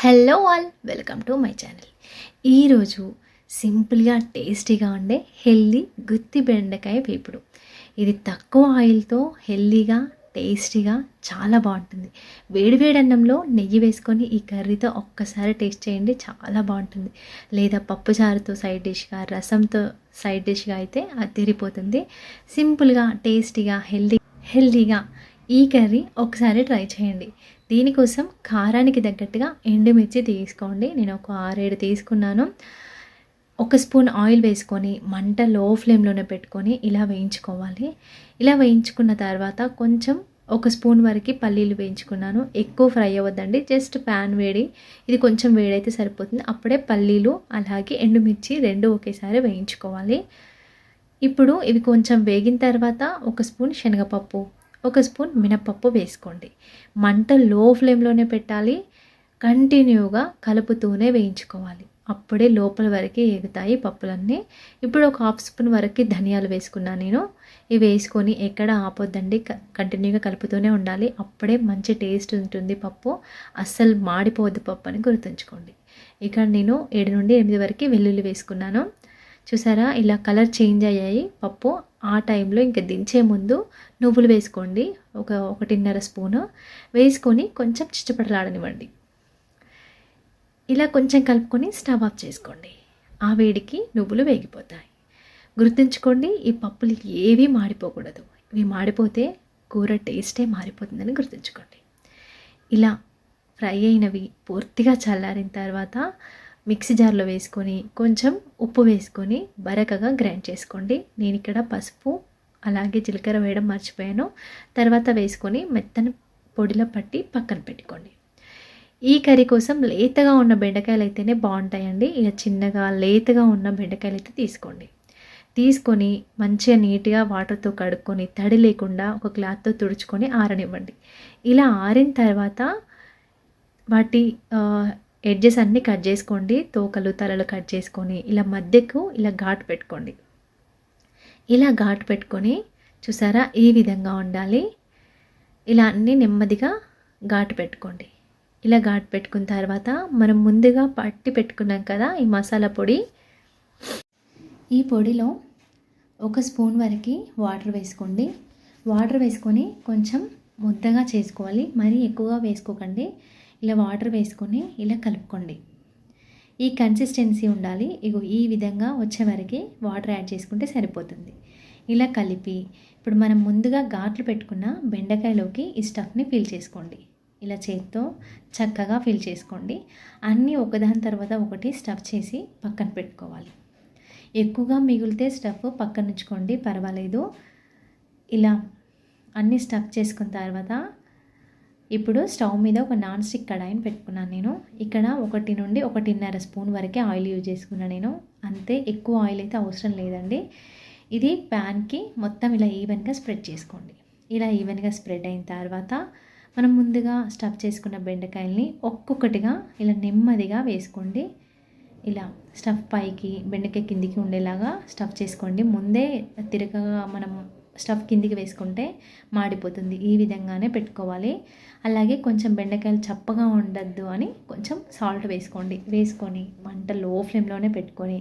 Hello all welcome to my channel. ఈరోజు సింపుల్గా టేస్టీగా ఉండే హెల్దీ గుత్తి బెండకాయ వేపుడు. ఇది తక్కువ ఆయిల్తో హెల్దీగా టేస్టీగా చాలా బాగుంటుంది. వేడివేడి అన్నంలో నెయ్యి వేసుకొని ఈ కర్రీతో ఒక్కసారి టేస్ట్ చేయండి చాలా బాగుంటుంది. లేదా పప్పుచారుతో సైడ్ డిష్గా రసంతో సైడ్ డిష్గా అయితే అది తెరిపోతుంది సింపుల్గా టేస్టీగా హెల్దీ హెల్దీగా ఈ కర్రీ ఒకసారి ట్రై చేయండి. దీనికోసం కారానికి తగ్గట్టుగా ఎండుమిర్చి తీసుకోండి. నేను ఒక ఆరేడు తీసుకున్నాను. ఒక స్పూన్ ఆయిల్ వేసుకొని మంట లో ఫ్లేమ్లోనే పెట్టుకొని ఇలా వేయించుకోవాలి. ఇలా వేయించుకున్న తర్వాత కొంచెం ఒక స్పూన్ వరకు పల్లీలు వేయించుకున్నాను. ఎక్కువ ఫ్రై అవ్వద్దండి. జస్ట్ ప్యాన్ వేడి. ఇది కొంచెం వేడైతే సరిపోతుంది. అప్పుడే పల్లీలు అలాగే ఎండుమిర్చి రెండు ఒకేసారి వేయించుకోవాలి. ఇప్పుడు ఇవి కొంచెం వేగిన తర్వాత ఒక స్పూన్ శనగపప్పు ఒక స్పూన్ మినపప్పు వేసుకోండి. మంట లో ఫ్లేమ్లోనే పెట్టాలి. కంటిన్యూగా కలుపుతూనే వేయించుకోవాలి. అప్పుడే లోపల వరకు ఎగుతాయి పప్పులన్నీ. ఇప్పుడు ఒక హాఫ్ స్పూన్ వరకు ధనియాలు వేసుకున్నాను నేను. ఇవి వేసుకొని ఎక్కడ ఆపొద్దండి. కంటిన్యూగా కలుపుతూనే ఉండాలి. అప్పుడే మంచి టేస్ట్ ఉంటుంది పప్పు. అస్సలు మాడిపోవద్దు పప్పు అని గుర్తుంచుకోండి. ఇక్కడ నేను ఏడు నుండి ఎనిమిది వరకు వెల్లుల్లి వేసుకున్నాను. చూసారా? ఇలా కలర్ చేంజ్ అయ్యాయి పప్పు. ఆ టైంలో ఇంకా దించే ముందు నువ్వులు వేసుకోండి. ఒక ఒకటిన్నర స్పూను. వేసుకొని కొంచెం చిచ్చపడలాడనివ్వండి ఇలా కొంచెం కలుపుకొని స్టవ్ ఆఫ్ చేసుకోండి. ఆ వేడికి నువ్వులు వేగిపోతాయి. గుర్తుంచుకోండి ఈ పప్పులు ఏవి మాడిపోకూడదు. ఇవి మాడిపోతే కూర టేస్టే మారిపోతుందని గుర్తుంచుకోండి. ఇలా ఫ్రై అయినవి పూర్తిగా చల్లారిన తర్వాత మిక్సీ జార్లో వేసుకొని కొంచెం ఉప్పు వేసుకొని బరకగా గ్రైండ్ చేసుకోండి. నేను ఇక్కడ పసుపు అలాగే జీలకర్ర వేయడం మర్చిపోయాను. తర్వాత వేసుకొని మెత్తని పొడిలో పట్టి పక్కన పెట్టుకోండి. ఈ కర్రీ కోసం లేతగా ఉన్న బెండకాయలు అయితేనే బాగుంటాయండి. ఇలా చిన్నగా లేతగా ఉన్న బెండకాయలు అయితే తీసుకోండి. తీసుకొని మంచిగా నీట్గా వాటర్తో కడుక్కొని తడి లేకుండా ఒక క్లాత్తో తుడుచుకొని ఆరనివ్వండి. ఇలా ఆరిన తర్వాత వాటి ఎడ్జెస్ అన్నీ కట్ చేసుకోండి తోకలు తలలు కట్ చేసుకొని ఇలా మధ్యకు ఇలా ఘాటు పెట్టుకోండి. ఇలా ఘాటు పెట్టుకొని చూసారా? ఈ విధంగా ఉండాలి. ఇలా అన్నీ నెమ్మదిగా ఘాటు పెట్టుకోండి. ఇలా ఘాటు పెట్టుకున్న తర్వాత మనం ముందుగా పట్టి పెట్టుకున్నాం కదా ఈ మసాలా పొడి. ఈ పొడిలో ఒక స్పూన్ వరకు వాటర్ వేసుకోండి. వాటర్ వేసుకొని కొంచెం ముద్దగా చేసుకోవాలి. మరీ ఎక్కువగా వేసుకోకండి. ఇలా వాటర్ వేసుకొని ఇలా కలుపుకోండి. ఈ కన్సిస్టెన్సీ ఉండాలి. ఇగో ఈ విధంగా వచ్చే వరకు వాటర్ యాడ్ చేసుకుంటే సరిపోతుంది. ఇలా కలిపి ఇప్పుడు మనం ముందుగా ఘాట్లు పెట్టుకున్న బెండకాయలోకి ఈ స్టఫ్ని ఫిల్ చేసుకోండి. ఇలా చేత్తో చక్కగా ఫిల్ చేసుకోండి. అన్నీ ఒకదాని తర్వాత ఒకటి స్టఫ్ చేసి పక్కన పెట్టుకోవాలి. ఎక్కువగా మిగిలితే స్టఫ్ పక్కన ఉంచుకోండి పర్వాలేదు. ఇలా అన్నీ స్టఫ్ చేసుకున్న తర్వాత ఇప్పుడు స్టవ్ మీద ఒక నాన్ స్టిక్ కడాయిని పెట్టుకున్నాను నేను. ఇక్కడ ఒకటి నుండి ఒకటిన్నర స్పూన్ వరకే ఆయిల్ యూజ్ చేసుకున్నాను నేను. అంతే ఎక్కువ ఆయిల్ అయితే అవసరం లేదండి. ఇది ప్యాన్కి మొత్తం ఇలా ఈవెన్గా స్ప్రెడ్ చేసుకోండి. ఇలా ఈవెన్గా స్ప్రెడ్ అయిన తర్వాత మనం ముందుగా స్టఫ్ చేసుకున్న బెండకాయల్ని ఒక్కొక్కటిగా ఇలా నెమ్మదిగా వేసుకోండి. ఇలా స్టఫ్ పైకి బెండకాయ కిందికి ఉండేలాగా స్టఫ్ చేసుకోండి. ముందే తిరగగా మనం స్టఫ్ కిందికి వేసుకుంటే మాడిపోతుంది. ఈ విధంగానే పెట్టుకోవాలి. అలాగే కొంచెం బెండకాయలు చప్పగా ఉండద్దు అని కొంచెం సాల్ట్ వేసుకోండి. వేసుకొని మంట లో ఫ్లేమ్లోనే పెట్టుకొని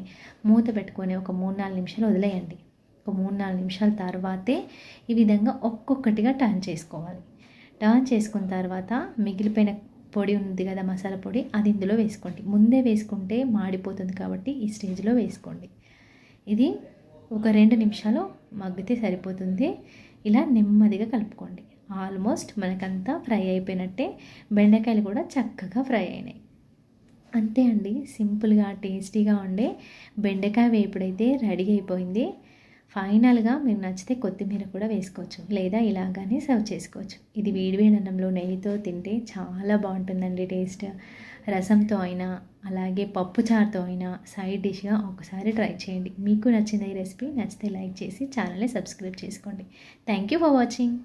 మూత పెట్టుకొని ఒక మూడు నాలుగు నిమిషాలు వదిలేయండి. ఒక మూడు నాలుగు నిమిషాల తర్వాతే ఈ విధంగా ఒక్కొక్కటిగా టర్న్ చేసుకోవాలి. టర్న్ చేసుకున్న తర్వాత మిగిలిపోయిన పొడి ఉంది కదా మసాలా పొడి అది ఇందులో వేసుకోండి. ముందే వేసుకుంటే మాడిపోతుంది కాబట్టి ఈ స్టేజ్లో వేసుకోండి. ఇది ఒక రెండు నిమిషాలు మగ్గితే సరిపోతుంది. ఇలా నెమ్మదిగా కలుపుకోండి. ఆల్మోస్ట్ మనకంతా ఫ్రై అయిపోయినట్టే బెండకాయలు కూడా చక్కగా ఫ్రై అయినాయి. అంతే అండి. సింపుల్గా టేస్టీగా ఉండే బెండకాయ వేపుడైతే రెడీ అయిపోయింది. ఫైనల్గా మీరు నచ్చితే కొత్తిమీర కూడా వేసుకోవచ్చు. లేదా ఇలాగానే సర్వ్ చేసుకోవచ్చు. ఇది వేడివేడి అన్నంలో నెయ్యితో తింటే చాలా బాగుంటుందండి టేస్ట్. రసంతో అయినా అలాగే పప్పు చారుతో అయినా సైడ్ డిష్గా ఒకసారి ట్రై చేయండి. మీకు నచ్చిన ఈ రెసిపీ నచ్చితే లైక్ చేసి ఛానల్ని సబ్స్క్రైబ్ చేసుకోండి. Thank you for watching.